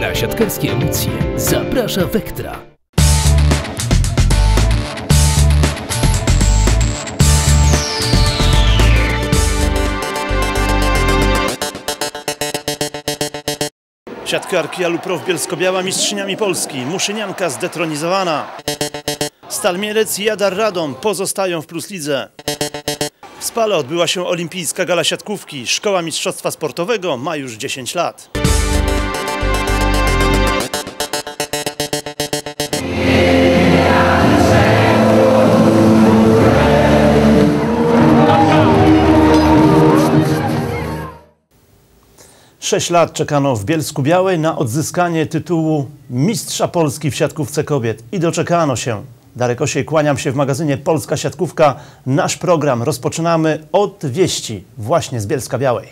Na siatkarskie emocje zaprasza Vectra. Siatkarki Aluprow Bielsko-Biała mistrzyniami Polski. Muszynianka zdetronizowana. Stal Mielec i Jadar Radom pozostają w Plus Lidze. W Spale odbyła się olimpijska gala siatkówki. Szkoła Mistrzostwa Sportowego ma już 10 lat. Sześć lat czekano w Bielsku Białej na odzyskanie tytułu Mistrza Polski w siatkówce kobiet i doczekano się. Darek Osiej, kłaniam się w magazynie Polska Siatkówka. Nasz program rozpoczynamy od wieści właśnie z Bielska Białej.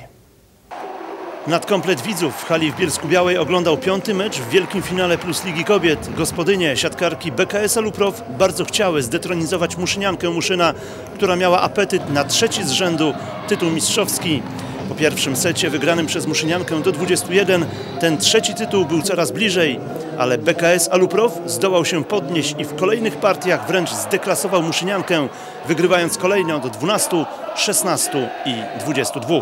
Nadkomplet widzów w hali w Bielsku Białej oglądał piąty mecz w wielkim finale Plus Ligi Kobiet. Gospodynie, siatkarki BKS Aluprow bardzo chciały zdetronizować Muszyniankę Muszyna, która miała apetyt na trzeci z rzędu tytuł mistrzowski. Po pierwszym secie wygranym przez Muszyniankę do 21 ten trzeci tytuł był coraz bliżej, ale BKS Aluprow zdołał się podnieść i w kolejnych partiach wręcz zdeklasował Muszyniankę, wygrywając kolejno do 12, 16 i 22.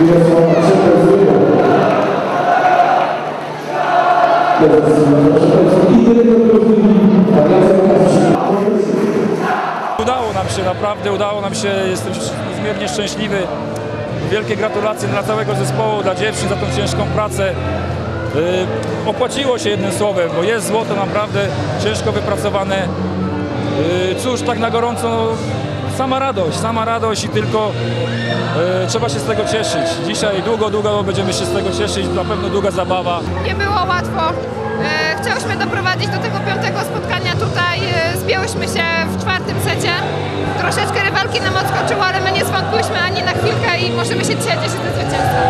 Udało nam się, naprawdę udało nam się, jestem niezmiernie szczęśliwy. Wielkie gratulacje dla całego zespołu, dla dziewczyn za tą ciężką pracę. Yy, opłaciło się jednym słowem, bo jest złoto naprawdę ciężko wypracowane. Yy, cóż, tak na gorąco, sama radość, sama radość i tylko yy, trzeba się z tego cieszyć. Dzisiaj długo, długo będziemy się z tego cieszyć, na pewno długa zabawa. Nie było łatwo. E, Chciałyśmy doprowadzić do tego piątego spotkania tutaj. E, Zbięłyśmy się w czwartym secie. Troszeczkę rywalki nam odskoczyło, ale my nie zwątpiłyśmy ani na chwilkę i możemy się dzisiaj cieszyć ze zwycięstwa.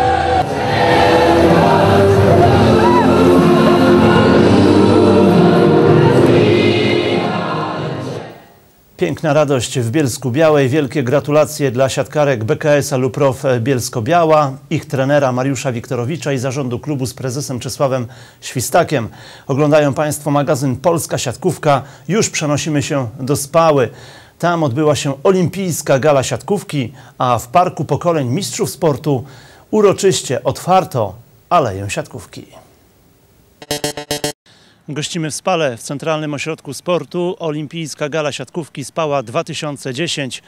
Piękna radość w Bielsku Białej. Wielkie gratulacje dla siatkarek BKS Aluprow Bielsko-Biała, ich trenera Mariusza Wiktorowicza i zarządu klubu z prezesem Czesławem Świstakiem. Oglądają Państwo magazyn Polska Siatkówka. Już przenosimy się do Spały. Tam odbyła się olimpijska gala siatkówki, a w Parku Pokoleń Mistrzów Sportu uroczyście otwarto Aleję Siatkówki. Gościmy w Spale, w Centralnym Ośrodku Sportu. Olimpijska Gala Siatkówki Spała 2010.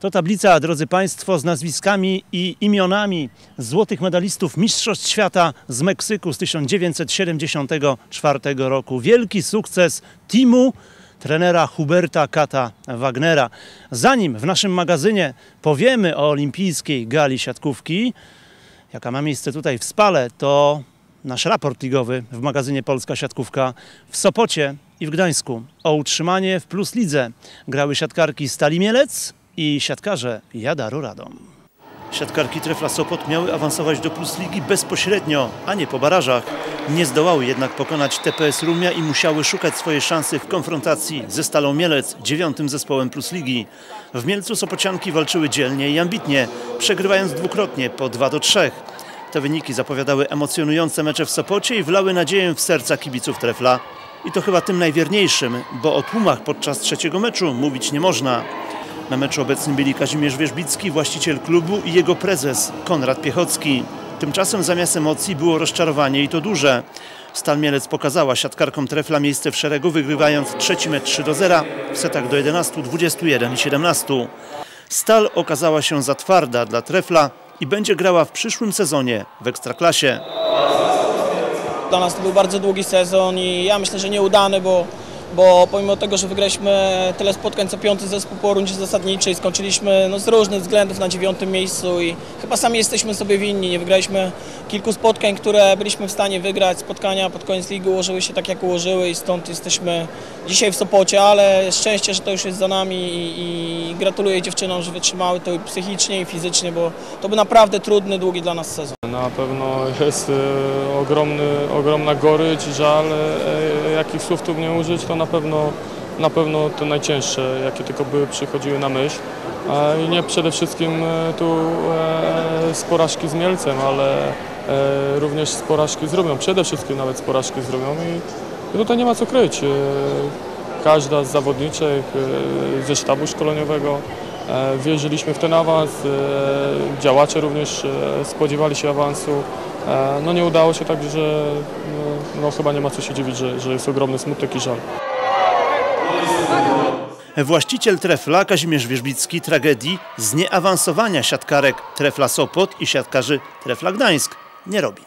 To tablica, drodzy Państwo, z nazwiskami i imionami złotych medalistów Mistrzostw Świata z Meksyku z 1974 roku. Wielki sukces teamu trenera Huberta Kata Wagnera. Zanim w naszym magazynie powiemy o olimpijskiej gali siatkówki, jaka ma miejsce tutaj w Spale, to nasz raport ligowy w magazynie Polska Siatkówka w Sopocie i w Gdańsku. O utrzymanie w Plus Lidze grały siatkarki Stali Mielec i siatkarze Jadaru Radom. Siatkarki Trefla Sopot miały awansować do Plus Ligi bezpośrednio, a nie po barażach. Nie zdołały jednak pokonać TPS Rumia i musiały szukać swojej szansy w konfrontacji ze Stalą Mielec, dziewiątym zespołem Plus Ligi. W Mielcu Sopocianki walczyły dzielnie i ambitnie, przegrywając dwukrotnie po 2 do 3. Te wyniki zapowiadały emocjonujące mecze w Sopocie i wlały nadzieję w serca kibiców Trefla. I to chyba tym najwierniejszym, bo o tłumach podczas trzeciego meczu mówić nie można. Na meczu obecni byli Kazimierz Wierzbicki, właściciel klubu i jego prezes Konrad Piechocki. Tymczasem zamiast emocji było rozczarowanie i to duże. Stal Mielec pokazała siatkarkom Trefla miejsce w szeregu, wygrywając trzeci mecz 3 do 0 w setach do 11, 21 i 17. Stal okazała się za twarda dla Trefla i będzie grała w przyszłym sezonie w Ekstraklasie. Dla nas to był bardzo długi sezon i ja myślę, że nieudany, bo, bo pomimo tego, że wygraliśmy tyle spotkań co piąty zespół po rundzie zasadniczej, skończyliśmy no, z różnych względów na dziewiątym miejscu i chyba sami jesteśmy sobie winni. Nie wygraliśmy kilku spotkań, które byliśmy w stanie wygrać. Spotkania pod koniec ligi ułożyły się tak, jak ułożyły i stąd jesteśmy dzisiaj w Sopocie, ale szczęście, że to już jest za nami i, i gratuluję dziewczynom, że wytrzymały to i psychicznie i fizycznie, bo to był naprawdę trudny, długi dla nas sezon. Na pewno jest e, ogromny, ogromna gorycz, żal, e, jakich słów tu nie użyć, to na pewno, na pewno to najcięższe, jakie tylko by przychodziły na myśl. I nie przede wszystkim e, tu e, z porażki z Mielcem, ale e, również z porażki z. Przede wszystkim nawet z porażki z Rumią i, tutaj nie ma co kryć. Każda z zawodniczek e, ze sztabu szkoleniowego wierzyliśmy w ten awans. Działacze również spodziewali się awansu. E, No nie udało się, także no, no, chyba nie ma co się dziwić, że, że jest ogromny smutek i żal. Właściciel Trefla Kazimierz Wierzbicki tragedii z nieawansowania siatkarek Trefla Sopot i siatkarzy Trefla Gdańsk nie robi.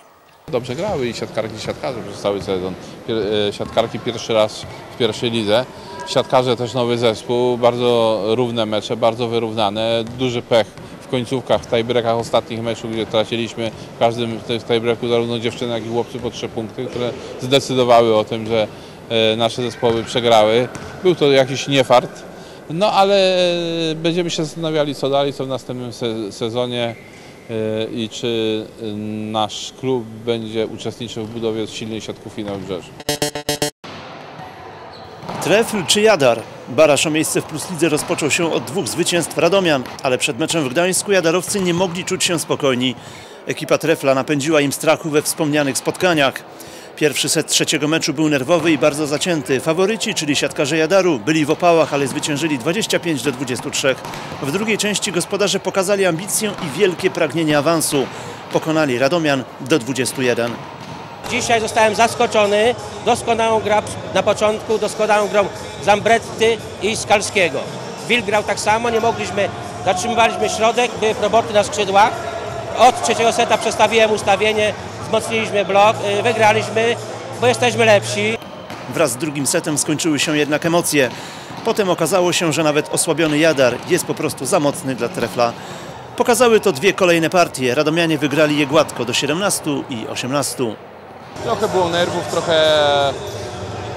Dobrze grały i siatkarki i siatkarze przez cały sezon. Pier- e, Siatkarki pierwszy raz w pierwszej lidze. Siatkarze też nowy zespół, bardzo równe mecze, bardzo wyrównane. Duży pech końcówkach, w tiebreakach ostatnich meczów, gdzie traciliśmy w każdym tiebreaku zarówno dziewczyny, jak i chłopcy po trzy punkty, które zdecydowały o tym, że e, nasze zespoły przegrały. Był to jakiś niefart. No ale e, będziemy się zastanawiali co dalej, co w następnym se- sezonie e, i czy nasz klub będzie uczestniczył w budowie silnej siatkówki na wybrzeżu. Trefl czy Jadar? Baraż o miejsce w Plus Lidze rozpoczął się od dwóch zwycięstw Radomian, ale przed meczem w Gdańsku Jadarowcy nie mogli czuć się spokojni. Ekipa Trefla napędziła im strachu we wspomnianych spotkaniach. Pierwszy set trzeciego meczu był nerwowy i bardzo zacięty. Faworyci, czyli siatkarze Jadaru, byli w opałach, ale zwyciężyli 25 do 23. W drugiej części gospodarze pokazali ambicję i wielkie pragnienie awansu. Pokonali Radomian do 21. Dzisiaj zostałem zaskoczony doskonałą grą na początku, doskonałą grą Zambretty i Skalskiego. Wil grał tak samo, nie mogliśmy, zatrzymywaliśmy środek, były proborty na skrzydłach. Od trzeciego seta przestawiłem ustawienie, wzmocniliśmy blok, y, wygraliśmy, bo jesteśmy lepsi. Wraz z drugim setem skończyły się jednak emocje. Potem okazało się, że nawet osłabiony Jadar jest po prostu za mocny dla Trefla. Pokazały to dwie kolejne partie. Radomianie wygrali je gładko do 17 i 18. Trochę było nerwów, trochę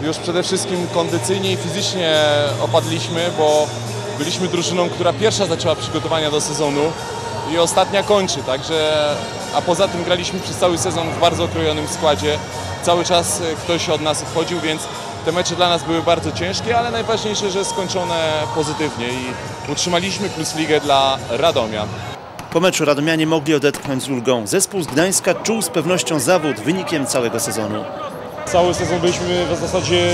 już przede wszystkim kondycyjnie i fizycznie opadliśmy, bo byliśmy drużyną, która pierwsza zaczęła przygotowania do sezonu i ostatnia kończy, także a poza tym graliśmy przez cały sezon w bardzo okrojonym składzie. Cały czas e, ktoś od nas odchodził, więc te mecze dla nas były bardzo ciężkie, ale najważniejsze, że skończone pozytywnie i utrzymaliśmy plus ligę dla Radomia. Po meczu Radomianie mogli odetchnąć z ulgą. Zespół z Gdańska czuł z pewnością zawód wynikiem całego sezonu. Cały sezon byliśmy w zasadzie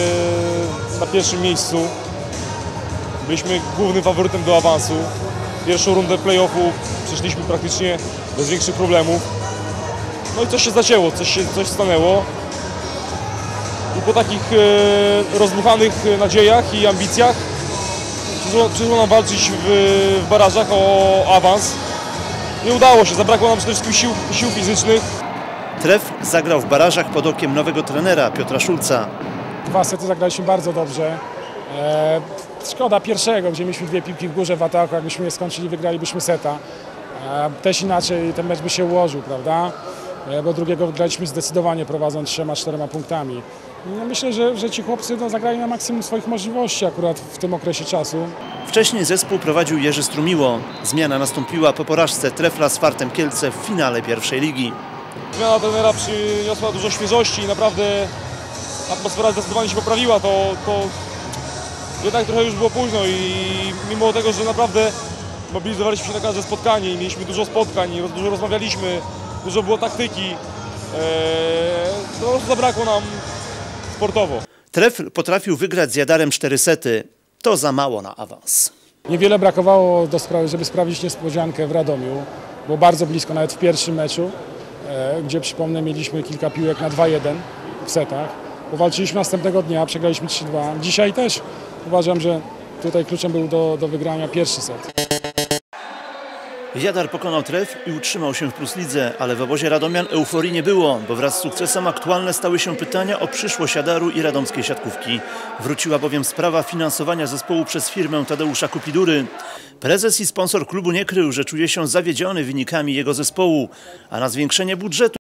na pierwszym miejscu. Byliśmy głównym faworytem do awansu. Pierwszą rundę play-offu przeszliśmy praktycznie bez większych problemów. No i coś się zacięło, coś się coś stanęło. I po takich e, rozbuchanych nadziejach i ambicjach przyszło, przyszło nam walczyć w, w barażach o awans. Nie udało się, zabrakło nam przede wszystkim sił, sił fizycznych. Tref zagrał w barażach pod okiem nowego trenera Piotra Szulca. Dwa sety zagraliśmy bardzo dobrze. E, szkoda pierwszego, gdzie mieliśmy dwie piłki w górze w ataku. Jakbyśmy je skończyli, wygralibyśmy seta. E, też inaczej ten mecz by się ułożył, prawda? E, bo drugiego wygraliśmy zdecydowanie prowadząc trzema, czterema punktami. No, myślę, że, że ci chłopcy no, zagrali na maksimum swoich możliwości akurat w tym okresie czasu. Wcześniej zespół prowadził Jerzy Strumiło. Zmiana nastąpiła po porażce Trefla z Fartem Kielce w finale pierwszej ligi. Zmiana trenera przyniosła dużo świeżości i naprawdę atmosfera zdecydowanie się poprawiła, to, to jednak trochę już było późno i mimo tego, że naprawdę mobilizowaliśmy się na każde spotkanie i mieliśmy dużo spotkań, dużo rozmawialiśmy, dużo było taktyki, eee, to po prostu zabrakło nam sportowo. Trefl potrafił wygrać z Jadarem 4 sety. To za mało na awans. Niewiele brakowało, do sprawy, żeby sprawdzić niespodziankę w Radomiu. Było bardzo blisko, nawet w pierwszym meczu, e, gdzie przypomnę mieliśmy kilka piłek na 2-1 w setach. Powalczyliśmy następnego dnia, przegraliśmy 3-2. Dzisiaj też uważam, że tutaj kluczem był do, do wygrania pierwszy set. Jadar pokonał Tref i utrzymał się w Plus Lidze, ale w obozie Radomian euforii nie było, bo wraz z sukcesem aktualne stały się pytania o przyszłość Jadaru i radomskiej siatkówki. Wróciła bowiem sprawa finansowania zespołu przez firmę Tadeusza Kupidury. Prezes i sponsor klubu nie krył, że czuje się zawiedziony wynikami jego zespołu, a na zwiększenie budżetu